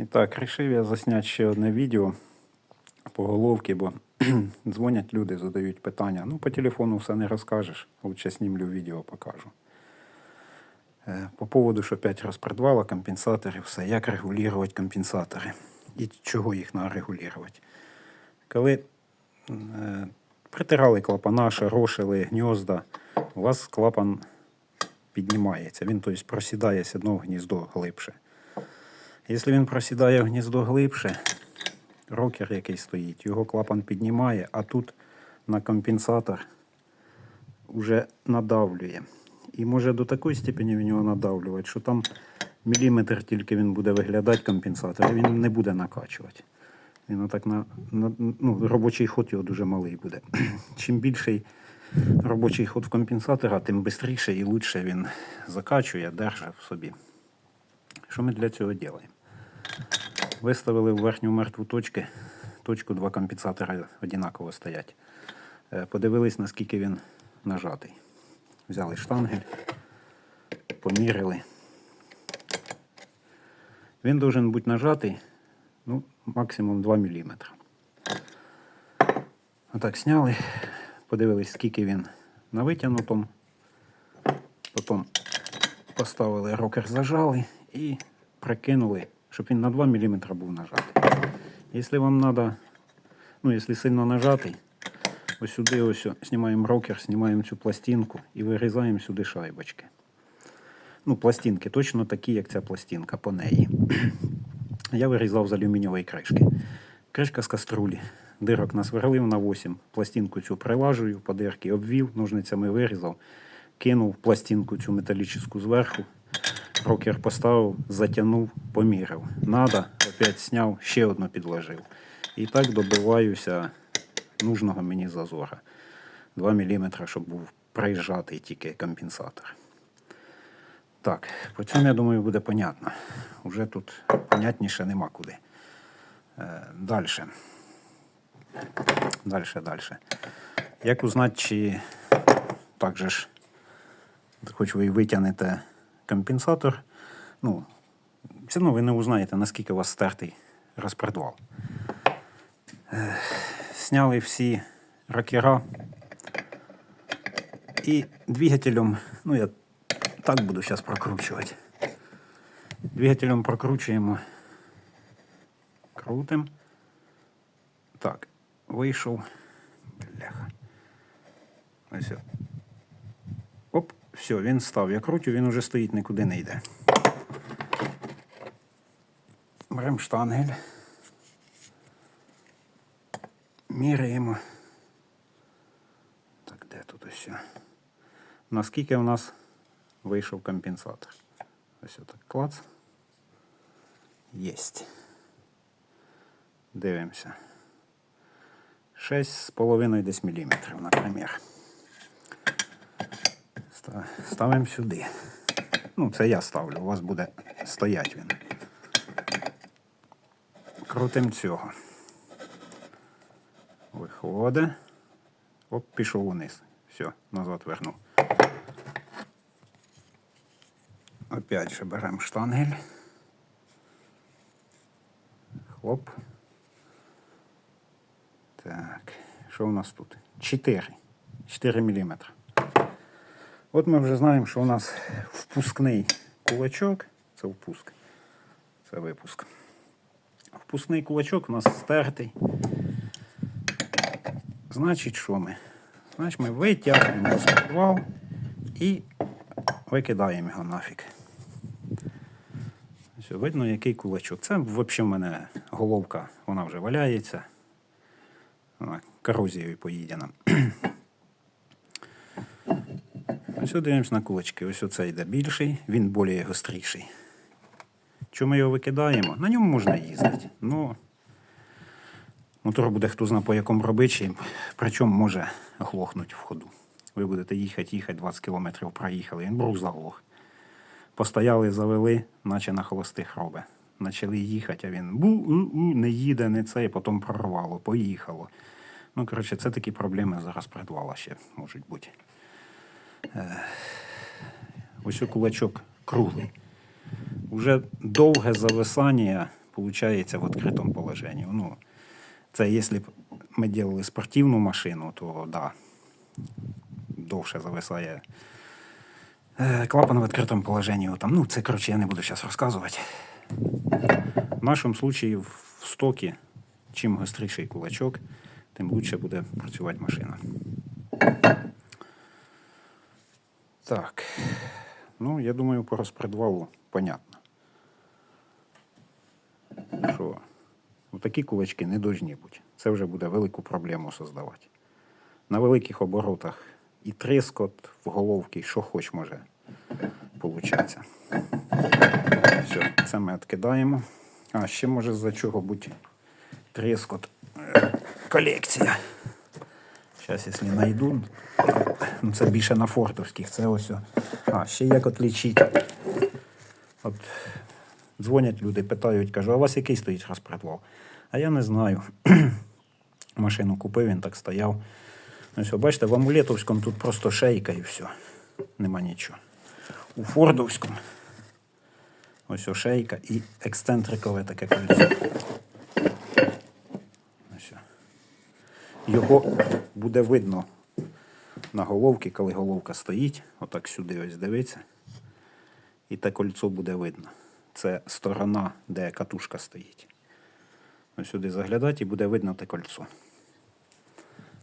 І так, рішив я засняти ще одне відео по головці, бо дзвонять люди, задають питання. Ну, по телефону все не розкажеш, лучше знімлю відео, покажу. Е, По поводу, що 5 розпредвала, компенсаторів, все, як регулювати компенсатори і чого їх треба регулювати. Коли е, притирали клапана, шарошили гнізда, у вас клапан піднімається. Він тобто, просідає з одного гніздо глибше. Якщо він просідає в гніздо глибше, рокер, який стоїть, його клапан піднімає, а тут на компенсатор вже надавлює. І може до такої степені в нього надавлювати, що там міліметр тільки він буде виглядати компенсатор, він не буде накачувати. Він отак на, на ну, робочий ход його дуже малий буде. Чим більший робочий ход в компенсатора, тим швидше і лучше він закачує, держить в собі. Що ми для цього робимо? Виставили в верхню мертву точку, точку два компенсатора однаково стоять. Е, Подивились, наскільки він нажатий. Взяли штангель, поміряли. Він должен бути нажатий ну, максимум 2 мм. Отак зняли, подивились, скільки він на витягнутому. Потім поставили рокер, зажали і прикинули, щоб він на 2 мм був нажатий. Якщо вам треба, ну, якщо сильно нажатий, ось сюди ось знімаємо рокер, знімаємо цю пластинку і вирізаємо сюди шайбочки. Ну, пластинки точно такі, як ця пластинка по неї. Я вирізав з алюмінієвої кришки. Кришка з каструлі. Дирок насверлив на 8. Пластинку цю прилажую, по дирки обвів, ножницями вирізав, кинув пластинку цю металічну зверху. Рокер поставив, затягнув, поміряв. Надо, опять зняв, ще одну підложив. І так добиваюся нужного мені зазора. 2 мм, щоб був прижатий тільки компенсатор. Так, по цьому, я думаю, буде понятно. Уже тут понятніше нема куди. Е, далі. Далі, далі. Як узнати, чи так же ж, хоч ви витягнете компенсатор, ну, все одно ви не узнаєте, наскільки у вас стертий розпредвал. Е, сняли всі ракера і двигателем, ну я так буду зараз прокручувати. Двигателем прокручуємо. Крутим. Так, вийшов. Бляха. Ось. Все, він став. Я крутю, він уже стоїть, нікуди не йде. Беремо штангель. Міряємо. Так, де тут ось? Наскільки у нас вийшов компенсатор? Ось отак клац. Єсть. Дивимося. 6,5 десь міліметрів, наприклад. Ста- Ставимо сюди. Ну, це я ставлю, у вас буде стоять він. Крутим цього. Виходить. Оп, пішов униз. Все, назад вернув. Опять же беремо штангель. Хлоп. Так, що у нас тут? 4. 4 мм. От ми вже знаємо, що у нас впускний кулачок. Це впуск. Це випуск. Впускний кулачок у нас стертий. Значить, що ми? Значить, ми витягуємо спідвал і викидаємо його нафіг. Ось видно, який кулачок. Це взагалі в мене головка, вона вже валяється. Вона корозією поїдена. Ось дивимось на кулачки. Ось оце йде більший, він більш гостріший. Чому ми його викидаємо? На ньому можна їздити. Ну, мотор буде хто знає по якому робичі, причому може глохнути в ходу. Ви будете їхати, їхати, 20 кілометрів проїхали, він брух заглох. Постояли, завели, наче на холостих робить. Почали їхати, а він бу-у-у, не їде, не це, і потім прорвало, поїхало. Ну, коротше, це такі проблеми зараз придвала ще можуть бути. Е, Ось кулачок круглий. Уже довге зависання виходить в відкритому положенні. Ну, це якщо б ми робили спортивну машину, то да, довше зависає е, клапан в відкритому положенні. Там, ну, це, коротше, я не буду зараз розказувати. В нашому случаї в стокі, чим гостріший кулачок, тим лучше буде працювати машина. Так. Ну, я думаю, по розпредвалу понятно. Що такі кулачки не должні бути. Це вже буде велику проблему создавати. На великих оборотах і трескот в головки, що хоч може получатися. Все, це ми відкидаємо. А, ще може за чого бути трескот. Е, Колекція. Зараз, якщо знайду, ну це більше на фортовських, це ось. А, ще як отлічити. От дзвонять люди, питають, кажу, а у вас який стоїть розпредвал? А я не знаю. Машину купив, він так стояв. Ось, о, бачите, в амулетовському тут просто шейка і все. Нема нічого. У Фордовському ось шейка і ексцентрикове таке кольцо. Ось. о. Його буде видно на головці, коли головка стоїть, отак сюди ось дивиться. І те кольцо буде видно. Це сторона, де катушка стоїть. Ось сюди заглядати і буде видно те кольцо.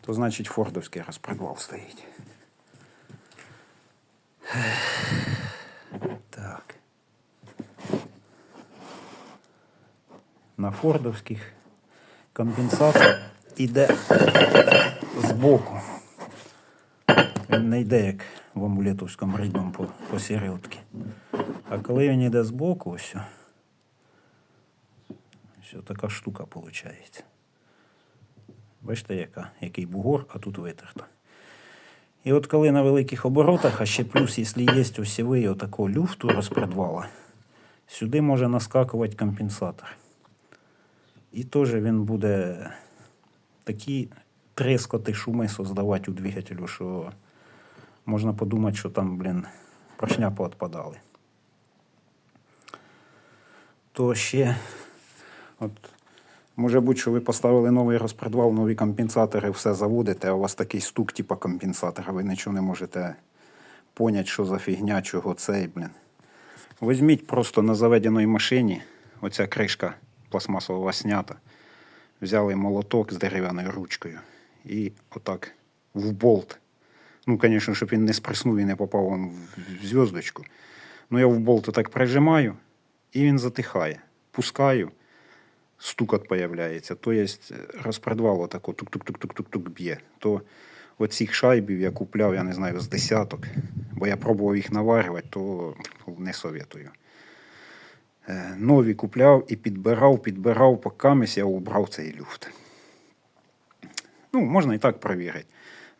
То значить фордовський розпредвал стоїть. Так. На фордовських компенсатор іде збоку. Він не йде як в амулетовському рідному по, по середки. А коли він йде збоку, ось, ось така штука виходить. Бачите, яка, який бугор, а тут витерто. І от коли на великих оборотах, а ще плюс, якщо є осівий отакого люфту розпредвала, сюди може наскакувати компенсатор. І теж він буде такі трескоти, шуми создавати у двигателю, що можна подумати, що там, блін, поршня поотпадали. То ще, от, може бути, що ви поставили новий розпредвал, нові компенсатори, все заводите, а у вас такий стук, типу компенсатора, ви нічого не можете поняти, що за фігня, чого цей, блін. Візьміть просто на заведеній машині, оця кришка пластмасова знята. Взяли молоток з дерев'яною ручкою і отак в болт. Ну, звісно, щоб він не сприснув і не попав вам в зв'язочку. Ну, я в болт так прижимаю, і він затихає. Пускаю, стукот появляється. Є розпредвал отако тук-тук-тук-тук-тук б'є. То оцих шайбів я купляв, я не знаю, з десяток, бо я пробував їх наварювати, то не советую. Е, Нові купляв і підбирав, підбирав, поки я убрав цей люфт. Ну, можна і так перевірити.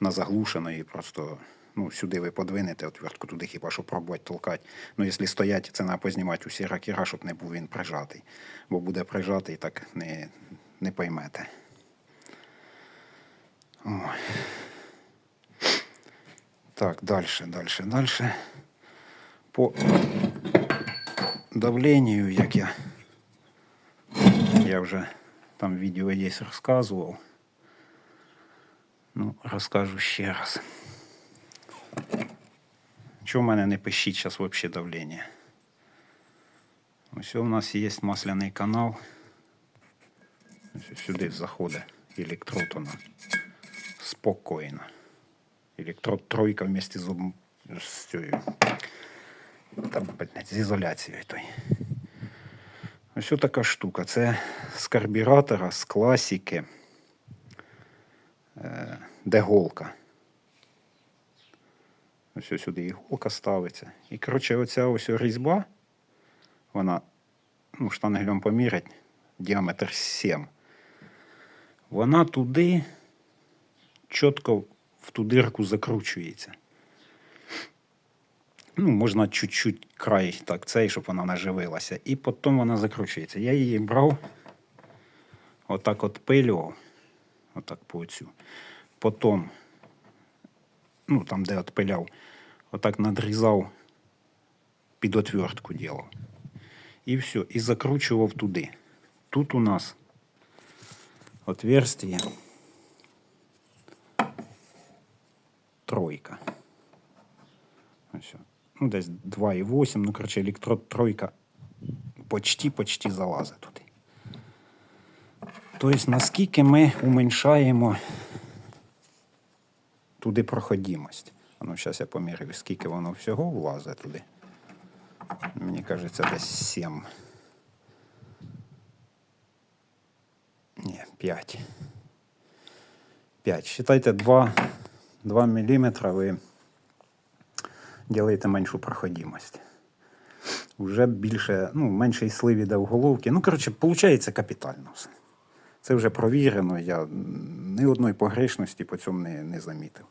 На заглушеної просто ну, сюди ви подвинете отвертку туди, хіба що пробувати толкати. Ну, якщо стоять, це треба познімати усі ракіра, щоб не був він прижатий. Бо буде прижатий, так не, не поймете. О. Так, далі, далі, далі. По давлению, як я, я вже там відео є розказував. Ну, розкажу ще раз. Чого в мене не пишіть зараз взагалі давлення? Ось у нас є масляний канал. Ось сюди заходить електрод вона спокійно. Електрод тройка вместе з, об- з цією там, блядь, з ізоляцією той. Ось така штука. Це з карбюратора, з класики, е, де голка. Ось ось сюди іголка ставиться. І, коротше, оця ось різьба, вона, ну, штангелем помірять, діаметр 7. Вона туди чітко в ту дирку закручується. Ну, можна чуть-чуть край так цей, щоб вона наживилася. І потім вона закручується. Я її брав, отак от пилював, отак по оцю. Потім, ну там, де отпиляв, отак надрізав, під отвертку ділав. І все. І закручував туди. Тут у нас отверстие тройка. Ось. о. Ну, десь 2,8, ну, коротше, електрод тройка почти-почти залазить туди. Тобто, наскільки ми уменьшаємо туди проходимость. Ну, зараз я поміряю, скільки воно всього влазить туди. Мені кажеться, десь 7. Ні, 5. 5. Считайте 2, 2 мм ви ділаєте меншу проходимость. Уже більше, ну, менший слив іде в головки. Ну, коротше, виходить капітально все. Це вже провірено. Я ні одної погрешності по цьому не, не замітив.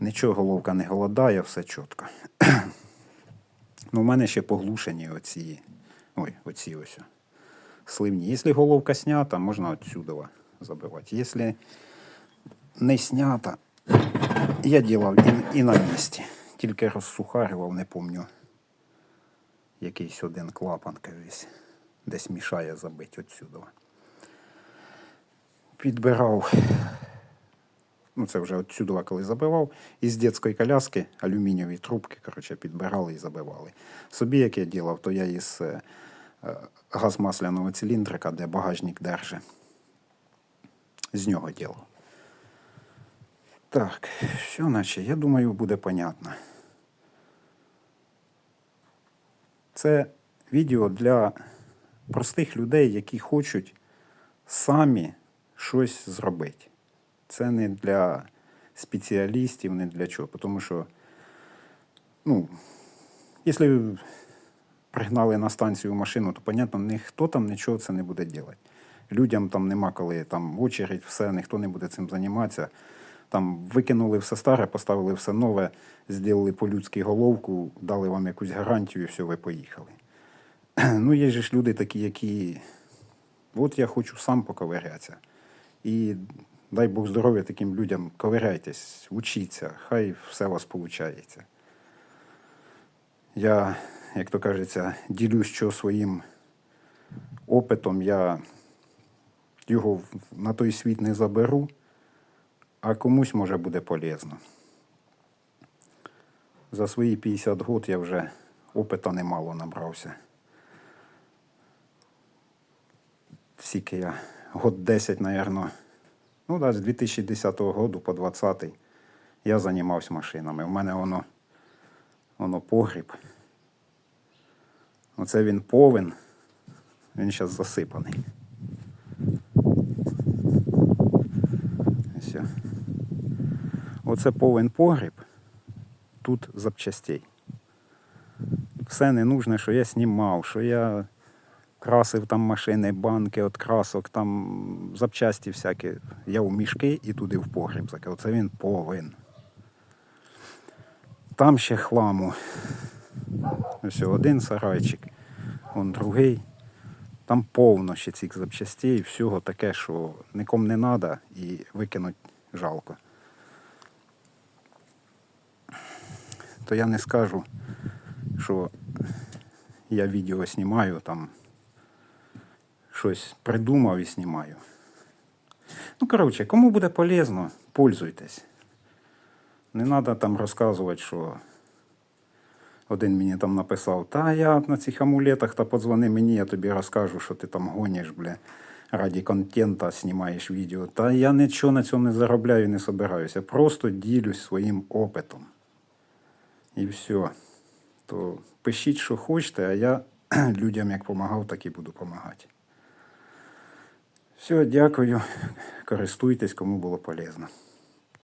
Нічого головка не голодає, все чітко. ну, у мене ще поглушені оці. Ой, оці ось. Сливні. Якщо головка снята, можна отсюди забивати. Якщо не снята, я ділав і, і на місці. Тільки розсухарював, не пам'ятаю. Якийсь один клапан, кажись, десь мішає забити отсюди. Підбирав, ну це вже отсюди, коли забивав, із дитячої коляски алюмінієві трубки, коротше, підбирали і забивали. Собі, як я ділав, то я із е, газмасляного циліндрика, де багажник держить. З нього ділав. Так, все, наче, я думаю, буде понятно. Це відео для простих людей, які хочуть самі щось зробити. Це не для спеціалістів, не для чого. Тому що, ну, якщо пригнали на станцію машину, то, понятно, ніхто там нічого це не буде робити. Людям там нема коли там очередь, все, ніхто не буде цим займатися. Там викинули все старе, поставили все нове, зробили по-людськи головку, дали вам якусь гарантію, і все, ви поїхали. Ну, є ж люди такі, які. От я хочу сам поковирятися. І дай Бог здоров'я таким людям, ковиряйтесь, учіться, хай все у вас виходить. Я, як то кажеться, ділюсь що своїм опитом, я його на той світ не заберу, а комусь може буде полезно. За свої 50 років я вже опита немало набрався. Скільки я год 10, напевно, ну, да, з 2010 року по 20 я займався машинами. У мене воно, воно погріб. Оце він повен, він зараз засипаний. Ось. о. Оце повен погріб, тут запчастей. Все ненужне, що я знімав, що я красив там машини, банки від красок, там запчасті всякі. Я у мішки і туди в погріб. Оце він повин. Там ще хламу. Ось один сарайчик, он другий. Там повно ще цих запчастей, всього таке, що нікому не треба і викинуть жалко. То я не скажу, що я відео знімаю, там щось придумав і знімаю. Ну, коротше, кому буде полезно, пользуйтесь. Не треба там розказувати, що один мені там написав, та я на цих амулетах, та подзвони мені, я тобі розкажу, що ти там гониш, бля, раді контента знімаєш відео. Та я нічого на цьому не заробляю і не собираюся. Просто ділюсь своїм опитом. І все. То пишіть, що хочете, а я людям як допомагав, так і буду допомагати. Все, дякую. Користуйтесь, кому було полезно.